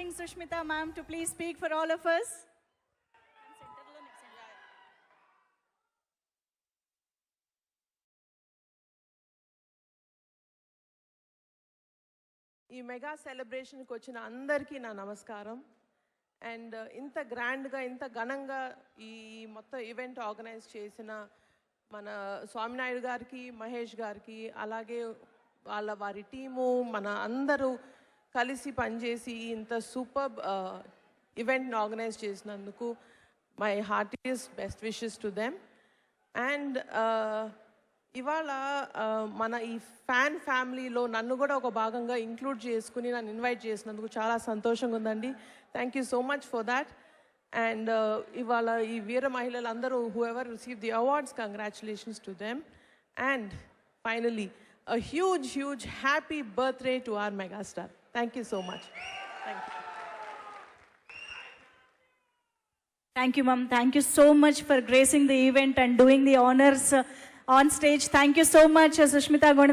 requesting Sushmita ma'am to please speak for all of us. ఈ mega సెలబ్రేషన్కి వచ్చిన అందరికీ నా నమస్కారం అండ్ uh, ఇంత గ్రాండ్గా ఇంత ఘనంగా ఈ మొత్తం ఈవెంట్ ఆర్గనైజ్ చేసిన మన స్వామినాయుడు గారికి మహేష్ గారికి అలాగే వాళ్ళ వారి టీము మన అందరూ కలిసి పనిచేసి ఇంత సూపర్ ఈవెంట్ని ఆర్గనైజ్ చేసినందుకు my heartiest best wishes to them. And ఇవాళ మన ఈ ఫ్యాన్ ఫ్యామిలీలో నన్ను కూడా ఒక భాగంగా ఇంక్లూడ్ చేసుకుని నన్ను ఇన్వైట్ చేసినందుకు చాలా సంతోషంగా ఉందండి. Thank you so much for that and ఇవాళ ఈ వీర మహిళలందరూ whoever receive the awards congratulations to them and finally a huge, huge happy birthday to our megastar. Thank you so much. Thank you. Thank you, ma'am. Thank you so much for gracing the event and doing the honors uh, on stage. Thank you so much, uh, Sushmita Gonda.